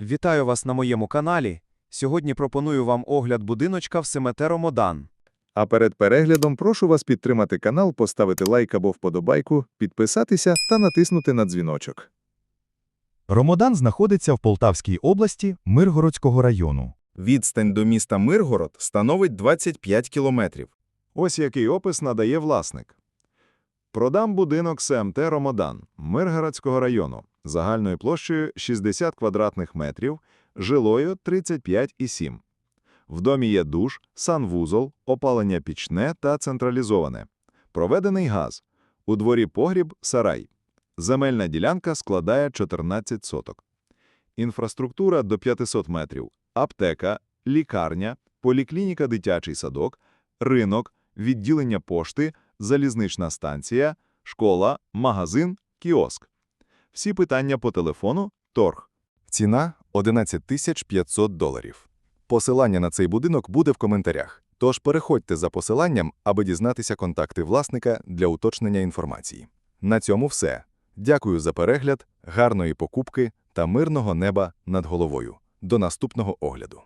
Вітаю вас на моєму каналі. Сьогодні пропоную вам огляд будиночка в Семетеро Модан. А перед переглядом прошу вас підтримати канал, поставити лайк або вподобайку, підписатися та натиснути на дзвіночок. Ромодан знаходиться в Полтавській області Миргородського району. Відстань до міста Миргород становить 25 кілометрів. Ось який опис надає власник. Продам будинок СМТ «Ромодан» Миргородського району загальною площею 60 квадратних метрів, жилою 35,7. В домі є душ, санвузол, опалення пічне та централізоване. Проведений газ. У дворі погріб – сарай. Земельна ділянка складає 14 соток. Інфраструктура до 500 метрів. Аптека, лікарня, поліклініка дитячий садок, ринок, відділення пошти, залізнична станція, школа, магазин, кіоск. Всі питання по телефону – торг. Ціна – 11 500 доларів. Посилання на цей будинок буде в коментарях, тож переходьте за посиланням, аби дізнатися контакти власника для уточнення інформації. На цьому все. Дякую за перегляд, гарної покупки та мирного неба над головою. До наступного огляду.